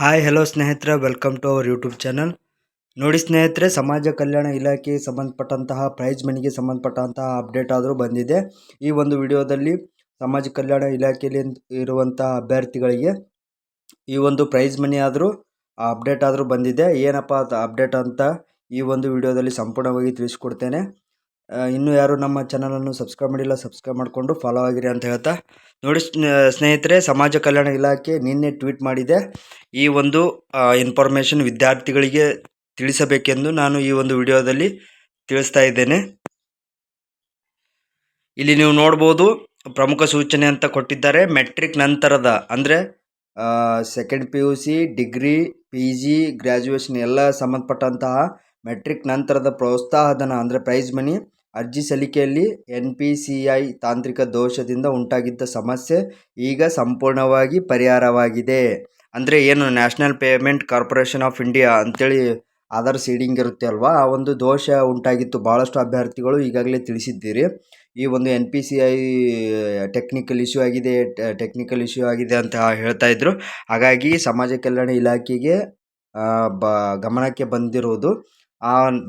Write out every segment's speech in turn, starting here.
Hi hello ಸ್ನೇಹಿತರೆ welcome to our YouTube channel ನೋಡಿ ಸ್ನೇಹಿತರೆ, ಸಮಾಜ ಕಲ್ಯಾಣ ಇಲಾಖೆಗೆ ಸಂಬಂಧಪಟ್ಟಂತಹ ಪ್ರೈಜ್ ಮನಿಗೆ ಸಂಬಂಧಪಟ್ಟಂತಹ ಅಪ್ಡೇಟ್ ಆದರೂ ಬಂದಿದೆ. ಈ ಒಂದು ವಿಡಿಯೋದಲ್ಲಿ ಸಮಾಜ ಕಲ್ಯಾಣ ಇಲಾಖೆಯಲ್ಲಿ ಇರುವಂತಹ ಅಭ್ಯರ್ಥಿಗಳಿಗೆ ಈ ಒಂದು ಪ್ರೈಜ್ ಮನಿ ಆದರೂ ಅಪ್ಡೇಟ್ ಆದರೂ ಬಂದಿದೆ. ಏನಪ್ಪ ಅದು ಅಪ್ಡೇಟ್ ಅಂತ ಈ ಒಂದು ವಿಡಿಯೋದಲ್ಲಿ ಸಂಪೂರ್ಣವಾಗಿ ತಿಳಿಸ್ಕೊಡ್ತೇನೆ. ಇನ್ನೂ ಯಾರು ನಮ್ಮ ಚಾನಲನ್ನು ಸಬ್ಸ್ಕ್ರೈಬ್ ಮಾಡಿಲ್ಲ ಸಬ್ಸ್ಕ್ರೈಬ್ ಮಾಡಿಕೊಂಡು ಫಾಲೋ ಆಗಿರಿ ಅಂತ ಹೇಳ್ತಾ. ನೋಡಿ, ಸ್ನೇ- ಸ್ನೇಹಿತರೆ, ಸಮಾಜ ಕಲ್ಯಾಣ ಇಲಾಖೆ ನಿನ್ನೆ ಟ್ವೀಟ್ ಮಾಡಿದೆ. ಈ ಒಂದು ಇನ್ಫಾರ್ಮೇಷನ್ ವಿದ್ಯಾರ್ಥಿಗಳಿಗೆ ತಿಳಿಸಬೇಕೆಂದು ನಾನು ಈ ಒಂದು ವಿಡಿಯೋದಲ್ಲಿ ತಿಳಿಸ್ತಾ ಇದ್ದೇನೆ. ಇಲ್ಲಿ ನೀವು ನೋಡ್ಬೋದು, ಪ್ರಮುಖ ಸೂಚನೆ ಅಂತ ಕೊಟ್ಟಿದ್ದಾರೆ. ಮೆಟ್ರಿಕ್ ನಂತರದ, ಅಂದರೆ second P U C degree P G graduation ಎಲ್ಲ ಸಂಬಂಧಪಟ್ಟಂತಹ ಮೆಟ್ರಿಕ್ ನಂತರದ ಪ್ರೋತ್ಸಾಹಧನ, ಅಂದರೆ ಪ್ರೈಸ್ ಮನಿ ಅರ್ಜಿ ಸಲ್ಲಿಕೆಯಲ್ಲಿ ಎನ್ ಪಿ ಸಿ ಐ ತಾಂತ್ರಿಕ ದೋಷದಿಂದ ಉಂಟಾಗಿದ್ದ ಸಮಸ್ಯೆ ಈಗ ಸಂಪೂರ್ಣವಾಗಿ ಪರಿಹಾರವಾಗಿದೆ. ಅಂದರೆ ಏನು, National Payment Corporation of India ಅಂತೇಳಿ ಆಧಾರ್ ಸೀಡಿಂಗ್ ಇರುತ್ತೆ ಅಲ್ವಾ? ಆ ಒಂದು ದೋಷ ಉಂಟಾಗಿತ್ತು ಭಾಳಷ್ಟು ಅಭ್ಯರ್ಥಿಗಳು ಈಗಾಗಲೇ ತಿಳಿಸಿದ್ದೀರಿ. ಈ ಒಂದು N P C I technical issue ಆಗಿದೆ ಟೆಕ್ನಿಕಲ್ ಇಶ್ಯೂ ಆಗಿದೆ ಅಂತ ಹೇಳ್ತಾ ಇದ್ರು. ಹಾಗಾಗಿ ಸಮಾಜ ಕಲ್ಯಾಣ ಇಲಾಖೆಗೆ ಬ, ಗಮನಕ್ಕೆ ಬಂದಿರುವುದು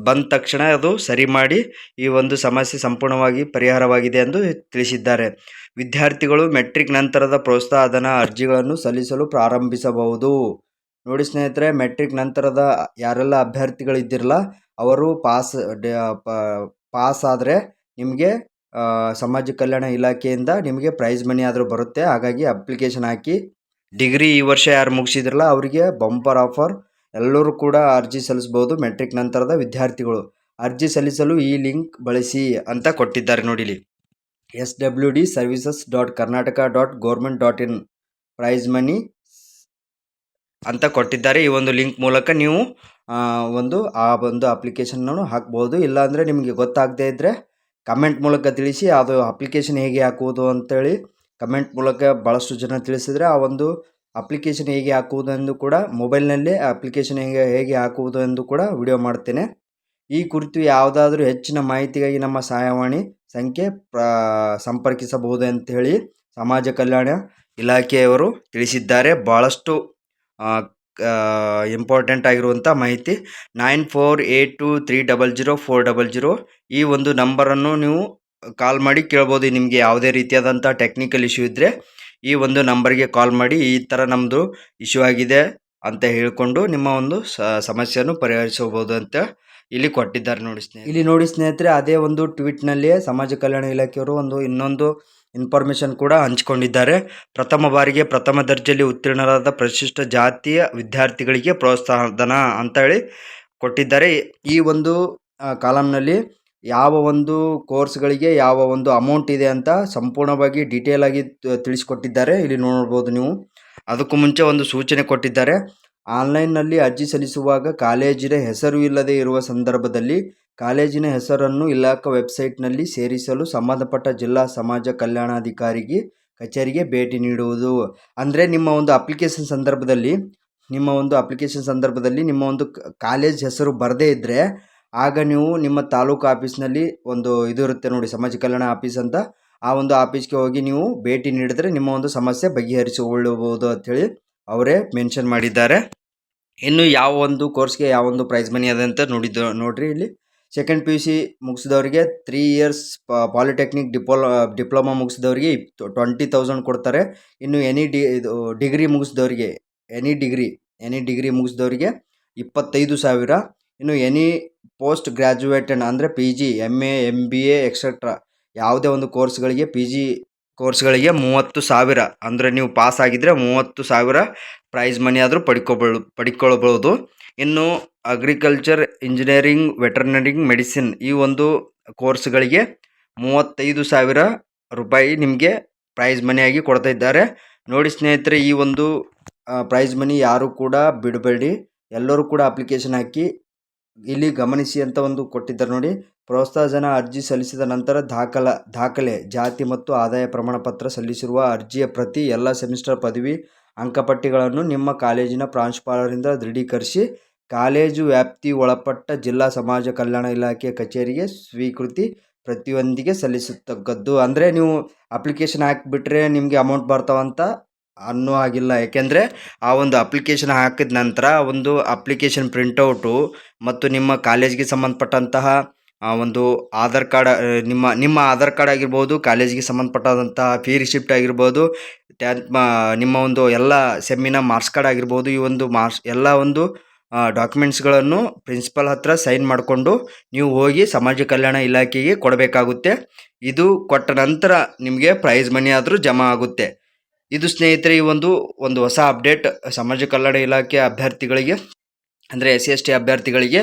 ಬಂದ ತಕ್ಷಣ ಅದು ಸರಿ ಮಾಡಿ ಈ ಒಂದು ಸಮಸ್ಯೆ ಸಂಪೂರ್ಣವಾಗಿ ಪರಿಹಾರವಾಗಿದೆ ಎಂದು ತಿಳಿಸಿದ್ದಾರೆ. ವಿದ್ಯಾರ್ಥಿಗಳು ಮೆಟ್ರಿಕ್ ನಂತರದ ಪ್ರೋತ್ಸಾಹಧನ ಅರ್ಜಿಗಳನ್ನು ಸಲ್ಲಿಸಲು ಪ್ರಾರಂಭಿಸಬಹುದು. ನೋಡಿ ಸ್ನೇಹಿತರೆ ಮೆಟ್ರಿಕ್ ನಂತರದ ಯಾರೆಲ್ಲ ಅಭ್ಯರ್ಥಿಗಳಿದ್ದಿರಲ್ಲ ಅವರು ಪಾಸ್ ಪಾಸ್ ಆದರೆ ನಿಮಗೆ ಆ, ಸಮಾಜ ಕಲ್ಯಾಣ ಇಲಾಖೆಯಿಂದ ನಿಮಗೆ ಪ್ರೈಸ್ ಮನಿ ಆದರೂ ಬರುತ್ತೆ. ಹಾಗಾಗಿ ಅಪ್ಲಿಕೇಶನ್ ಹಾಕಿ ಡಿಗ್ರಿ ಈ ವರ್ಷ ಯಾರು ಮುಗಿಸಿದ್ರಲ್ಲ ಅವರಿಗೆ ಬಂಪರ್ ಆಫರ್ ಎಲ್ಲರೂ ಕೂಡ ಅರ್ಜಿ ಸಲ್ಲಿಸ್ಬೋದು ಮೆಟ್ರಿಕ್ ನಂತರದ ವಿದ್ಯಾರ್ಥಿಗಳು ಅರ್ಜಿ ಸಲ್ಲಿಸಲು ಈ ಲಿಂಕ್ ಬಳಸಿ ಅಂತ ಕೊಟ್ಟಿದ್ದಾರೆ ನೋಡಿಲಿ. S W D services dot Karnataka dot government dot in prize money ಅಂತ ಕೊಟ್ಟಿದ್ದಾರೆ. ಈ ಒಂದು ಲಿಂಕ್ ಮೂಲಕ ನೀವು ಒಂದು, ಆ ಒಂದು ಅಪ್ಲಿಕೇಶನ್ನನ್ನು ಹಾಕ್ಬೋದು. ಇಲ್ಲಾಂದರೆ ನಿಮಗೆ ಗೊತ್ತಾಗದೇ ಇದ್ದರೆ ಕಮೆಂಟ್ ಮೂಲಕ ತಿಳಿಸಿ, ಅದು ಅಪ್ಲಿಕೇಶನ್ ಹೇಗೆ ಹಾಕುವುದು ಅಂತೇಳಿ ಕಮೆಂಟ್ ಮೂಲಕ ಭಾಳಷ್ಟು ಜನ ತಿಳಿಸಿದರೆ ಆ ಒಂದು ಅಪ್ಲಿಕೇಶನ್ ಹೇಗೆ ಹಾಕುವುದು ಎಂದು ಕೂಡ ಮೊಬೈಲ್ನಲ್ಲೇ ಅಪ್ಲಿಕೇಶನ್ ಹೇಗೆ ಹೇಗೆ ಹಾಕುವುದು ಎಂದು ಕೂಡ ವಿಡಿಯೋ ಮಾಡ್ತೇನೆ. ಈ ಕುರಿತು ಯಾವುದಾದ್ರೂ ಹೆಚ್ಚಿನ ಮಾಹಿತಿಗಾಗಿ ನಮ್ಮ ಸಹಾಯವಾಣಿ ಸಂಖ್ಯೆ ಪ್ರ ಸಂಪರ್ಕಿಸಬಹುದು ಅಂತ ಹೇಳಿ ಸಮಾಜ ಕಲ್ಯಾಣ ಇಲಾಖೆಯವರು ತಿಳಿಸಿದ್ದಾರೆ. ಭಾಳಷ್ಟು ಇಂಪಾರ್ಟೆಂಟ್ ಆಗಿರುವಂಥ ಮಾಹಿತಿ nine four eight two three double zero four double zero ಈ ಒಂದು ನಂಬರನ್ನು ನೀವು ಕಾಲ್ ಮಾಡಿ ಕೇಳ್ಬೋದು. ನಿಮಗೆ ಯಾವುದೇ ರೀತಿಯಾದಂಥ ಟೆಕ್ನಿಕಲ್ ಇಶ್ಯೂ ಇದ್ದರೆ ಈ ಒಂದು ನಂಬರ್ಗೆ ಕಾಲ್ ಮಾಡಿ ಈ ಥರ ನಮ್ಮದು ಇಶ್ಯೂ ಆಗಿದೆ ಅಂತ ಹೇಳಿಕೊಂಡು ನಿಮ್ಮ ಒಂದು ಸಮಸ್ಯೆಯನ್ನು ಪರಿಹರಿಸಬಹುದು ಅಂತ ಇಲ್ಲಿ ಕೊಟ್ಟಿದ್ದಾರೆ ನೋಡಿ ಸ್ನೇಹಿತರೆ. ಇಲ್ಲಿ ನೋಡಿ ಸ್ನೇಹಿತರೆ, ಅದೇ ಒಂದು ಟ್ವೀಟ್ನಲ್ಲಿಯೇ ಸಮಾಜ ಕಲ್ಯಾಣ ಇಲಾಖೆಯವರು ಒಂದು ಇನ್ನೊಂದು ಇನ್ಫಾರ್ಮೇಷನ್ ಕೂಡ ಹಂಚಿಕೊಂಡಿದ್ದಾರೆ. ಪ್ರಥಮ ಬಾರಿಗೆ ಪ್ರಥಮ ದರ್ಜೆಯಲ್ಲಿ ಉತ್ತೀರ್ಣರಾದ ಪ್ರಶಿಷ್ಟ ಜಾತಿಯ ವಿದ್ಯಾರ್ಥಿಗಳಿಗೆ ಪ್ರೋತ್ಸಾಹಧನ ಅಂತ ಹೇಳಿ ಕೊಟ್ಟಿದ್ದಾರೆ. ಈ ಒಂದು ಕಾಲಮ್ನಲ್ಲಿ ಯಾವ ಒಂದು ಕೋರ್ಸ್ಗಳಿಗೆ ಯಾವ ಒಂದು ಅಮೌಂಟ್ ಇದೆ ಅಂತ ಸಂಪೂರ್ಣವಾಗಿ ಡೀಟೇಲ್ ಆಗಿ ತಿಳಿಸಿಕೊಟ್ಟಿದ್ದಾರೆ. ಇಲ್ಲಿ ನೋಡ್ಬೋದು ನೀವು. ಅದಕ್ಕೂ ಮುಂಚೆ ಒಂದು ಸೂಚನೆ ಕೊಟ್ಟಿದ್ದಾರೆ. ಆನ್ಲೈನ್ನಲ್ಲಿ ಅರ್ಜಿ ಸಲ್ಲಿಸುವಾಗ ಕಾಲೇಜಿನ ಹೆಸರು ಇಲ್ಲದೆ ಇರುವ ಸಂದರ್ಭದಲ್ಲಿ ಕಾಲೇಜಿನ ಹೆಸರನ್ನು ಇಲಾಖಾ ವೆಬ್ಸೈಟ್ನಲ್ಲಿ ಸೇರಿಸಲು ಸಂಬಂಧಪಟ್ಟ ಜಿಲ್ಲಾ ಸಮಾಜ ಕಲ್ಯಾಣಾಧಿಕಾರಿಗೆ, ಕಚೇರಿಗೆ ಭೇಟಿ ನೀಡುವುದು. ಅಂದರೆ ನಿಮ್ಮ ಒಂದು ಅಪ್ಲಿಕೇಶನ್ ಸಂದರ್ಭದಲ್ಲಿ, ನಿಮ್ಮ ಒಂದು ಅಪ್ಲಿಕೇಶನ್ ಸಂದರ್ಭದಲ್ಲಿ ನಿಮ್ಮ ಒಂದು ಕಾಲೇಜ್ ಹೆಸರು ಬರದೇ ಇದ್ದರೆ ಆಗ ನೀವು ನಿಮ್ಮ ತಾಲೂಕು ಆಫೀಸ್ನಲ್ಲಿ ಒಂದು ಇದು ಇರುತ್ತೆ ನೋಡಿ, ಸಮಾಜ ಕಲ್ಯಾಣ ಆಫೀಸ್ ಅಂತ. ಆ ಒಂದು ಆಫೀಸ್ಗೆ ಹೋಗಿ ನೀವು ಭೇಟಿ ನೀಡಿದರೆ ನಿಮ್ಮ ಒಂದು ಸಮಸ್ಯೆ ಬಗೆಹರಿಸಿಕೊಳ್ಳಬಹುದು ಅಂಥೇಳಿ ಅವರೇ ಮೆನ್ಷನ್ ಮಾಡಿದ್ದಾರೆ. ಇನ್ನು ಯಾವ ಒಂದು ಕೋರ್ಸ್ಗೆ ಯಾವ ಒಂದು ಪ್ರೈಸ್ ಮನಿ ಅದ ಅಂತ ನೋಡಿದ್ದು, ನೋಡಿರಿ ಇಲ್ಲಿ. ಸೆಕೆಂಡ್ ಪಿ ಯು ಸಿ ಮುಗಿಸಿದವರಿಗೆ ತ್ರೀ ಇಯರ್ಸ್ ಪಾಲಿಟೆಕ್ನಿಕ್ ಡಿಪ್ಲೊ ಡಿಪ್ಲೊಮಾ ಮುಗಿಸಿದವರಿಗೆ ಟ್ವೆಂಟಿ ತೌಸಂಡ್ ಕೊಡ್ತಾರೆ. ಇನ್ನು ಎನಿ ಡಿ ಇದು ಡಿಗ್ರಿ ಮುಗಿಸಿದವರಿಗೆ ಎನಿ ಡಿಗ್ರಿ ಎನಿ ಡಿಗ್ರಿ ಮುಗಿಸಿದವರಿಗೆ ಇಪ್ಪತ್ತೈದು ಸಾವಿರ. ಇನ್ನು ಎನಿ ಪೋಸ್ಟ್ ಗ್ರ್ಯಾಜುಯೇಟೆಡ್ ಅಂದರೆ P G M A M B A etcetera ಯಾವುದೇ ಒಂದು ಕೋರ್ಸ್ಗಳಿಗೆ ಪಿ ಜಿ ಕೋರ್ಸ್ಗಳಿಗೆ ಮೂವತ್ತು ಸಾವಿರ. ಅಂದರೆ ನೀವು ಪಾಸ್ ಆಗಿದ್ದರೆ ಮೂವತ್ತು ಸಾವಿರ ಪ್ರೈಸ್ ಮನಿ ಆದರೂ ಪಡ್ಕೊಬಳ್ ಪಡ್ಕೊಳ್ಬೋದು ಇನ್ನು ಅಗ್ರಿಕಲ್ಚರ್ ಇಂಜಿನಿಯರಿಂಗ್ ವೆಟರ್ನರಿಂಗ್ ಮೆಡಿಸಿನ್ ಈ ಒಂದು ಕೋರ್ಸ್ಗಳಿಗೆ ಮೂವತ್ತೈದು ಸಾವಿರ ರೂಪಾಯಿ ನಿಮಗೆ ಪ್ರೈಸ್ ಮನಿಯಾಗಿ ಕೊಡ್ತಾ ಇದ್ದಾರೆ ನೋಡಿ ಸ್ನೇಹಿತರೆ ಈ ಒಂದು ಪ್ರೈಸ್ ಮನಿ ಯಾರು ಕೂಡ ಬಿಡಬೇಡಿ. ಎಲ್ಲರೂ ಕೂಡ ಅಪ್ಲಿಕೇಶನ್ ಹಾಕಿ ಇಲ್ಲಿ ಗಮನಿಸಿ ಅಂತ ಒಂದು ಕೊಟ್ಟಿದ್ದಾರೆ ನೋಡಿ. ಪ್ರೋತ್ಸಾಹನ ಅರ್ಜಿ ಸಲ್ಲಿಸಿದ ನಂತರ ದಾಖಲ, ದಾಖಲೆ, ಜಾತಿ ಮತ್ತು ಆದಾಯ ಪ್ರಮಾಣ ಪತ್ರ ಸಲ್ಲಿಸಿರುವ ಅರ್ಜಿಯ ಪ್ರತಿ ಎಲ್ಲ ಸೆಮಿಸ್ಟರ್ ಪದವಿ ಅಂಕಪಟ್ಟಿಗಳನ್ನು ನಿಮ್ಮ ಕಾಲೇಜಿನ ಪ್ರಾಂಶುಪಾಲರಿಂದ ದೃಢೀಕರಿಸಿ ಕಾಲೇಜು ವ್ಯಾಪ್ತಿ ಒಳಪಟ್ಟ ಜಿಲ್ಲಾ ಸಮಾಜ ಕಲ್ಯಾಣ ಇಲಾಖೆ ಕಚೇರಿಗೆ ಸ್ವೀಕೃತಿ ಪ್ರತಿಯೊಂದಿಗೆ ಸಲ್ಲಿಸತಕ್ಕದ್ದು. ಅಂದರೆ ನೀವು ಅಪ್ಲಿಕೇಶನ್ ಹಾಕಿಬಿಟ್ರೆ ನಿಮಗೆ ಅಮೌಂಟ್ ಬರ್ತಾವಂತ ಅನ್ನೋ ಆಗಿಲ್ಲ. ಯಾಕೆಂದರೆ ಆ ಒಂದು ಅಪ್ಲಿಕೇಶನ್ ಹಾಕಿದ ನಂತರ ಒಂದು ಅಪ್ಲಿಕೇಶನ್ ಪ್ರಿಂಟೌಟು ಮತ್ತು ನಿಮ್ಮ ಕಾಲೇಜ್ಗೆ ಸಂಬಂಧಪಟ್ಟಂತಹ ಒಂದು ಆಧಾರ್ ಕಾರ್ಡ್ ನಿಮ್ಮ ನಿಮ್ಮ ಆಧಾರ್ ಕಾರ್ಡ್ ಆಗಿರ್ಬೋದು, ಕಾಲೇಜಿಗೆ ಸಂಬಂಧಪಟ್ಟಾದಂತಹ ಫೀ ರಿಸಿಪ್ಟ್ ಆಗಿರ್ಬೋದು ನಿಮ್ಮ ಒಂದು ಎಲ್ಲ ಸೆಮ್ಮಿನ ಮಾರ್ಕ್ಸ್ ಕಾರ್ಡ್ ಆಗಿರ್ಬೋದು, ಈ ಒಂದು ಮಾರ್ಕ್ಸ್ ಎಲ್ಲ ಒಂದು ಡಾಕ್ಯುಮೆಂಟ್ಸ್ಗಳನ್ನು ಪ್ರಿನ್ಸಿಪಲ್ ಹತ್ರ ಸೈನ್ ಮಾಡಿಕೊಂಡು ನೀವು ಹೋಗಿ ಸಮಾಜ ಕಲ್ಯಾಣ ಇಲಾಖೆಗೆ ಕೊಡಬೇಕಾಗುತ್ತೆ. ಇದು ಕೊಟ್ಟ ನಂತರ ನಿಮಗೆ ಪ್ರೈಸ್ ಮನಿ ಆದರೂ ಜಮಾ ಆಗುತ್ತೆ. ಇದು ಸ್ನೇಹಿತರೆ, ಈ ಒಂದು ಒಂದು ಹೊಸ ಅಪ್ಡೇಟ್ ಸಮಾಜ ಕಲ್ಯಾಣ ಇಲಾಖೆ ಅಭ್ಯರ್ಥಿಗಳಿಗೆ, ಅಂದರೆ ಎಸ್ ಸಿ ಎಸ್ ಟಿ ಅಭ್ಯರ್ಥಿಗಳಿಗೆ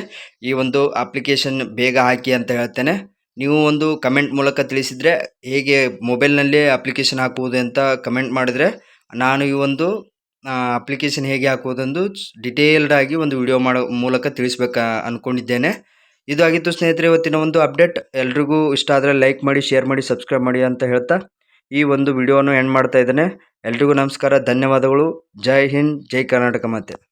ಈ ಒಂದು ಅಪ್ಲಿಕೇಶನ್ ಬೇಗ ಹಾಕಿ ಅಂತ ಹೇಳ್ತೇನೆ. ನೀವು ಒಂದು ಕಮೆಂಟ್ ಮೂಲಕ ತಿಳಿಸಿದರೆ, ಹೇಗೆ ಮೊಬೈಲ್ನಲ್ಲೇ ಅಪ್ಲಿಕೇಶನ್ ಹಾಕುವುದು ಅಂತ ಕಮೆಂಟ್ ಮಾಡಿದರೆ, ನಾನು ಈ ಒಂದು ಅಪ್ಲಿಕೇಶನ್ ಹೇಗೆ ಹಾಕುವುದೆಂದು ಡಿಟೇಲ್ಡ್ ಆಗಿ ಒಂದು ವಿಡಿಯೋ ಮಾಡೋ, ಮೂಲಕ ತಿಳಿಸ್ಬೇಕು ಅಂದ್ಕೊಂಡಿದ್ದೇನೆ ಇದು ಆಗಿತ್ತು ಸ್ನೇಹಿತರೆ, ಇವತ್ತಿನ ಒಂದು ಅಪ್ಡೇಟ್ ಎಲ್ರಿಗೂ ಇಷ್ಟ ಆದರೆ ಲೈಕ್ ಮಾಡಿ ಶೇರ್ ಮಾಡಿ ಸಬ್ಸ್ಕ್ರೈಬ್ ಮಾಡಿ ಅಂತ ಹೇಳ್ತಾ ಈ ಒಂದು ವಿಡಿಯೋವನ್ನು ಎಂಡ್ ಮಾಡ್ತಾ ಇದ್ದೇನೆ. ಎಲ್ರಿಗೂ ನಮಸ್ಕಾರ ಧನ್ಯವಾದಗಳು. ಜೈ ಹಿಂದ್ ಜೈ ಕರ್ನಾಟಕ ಮಾತೆ.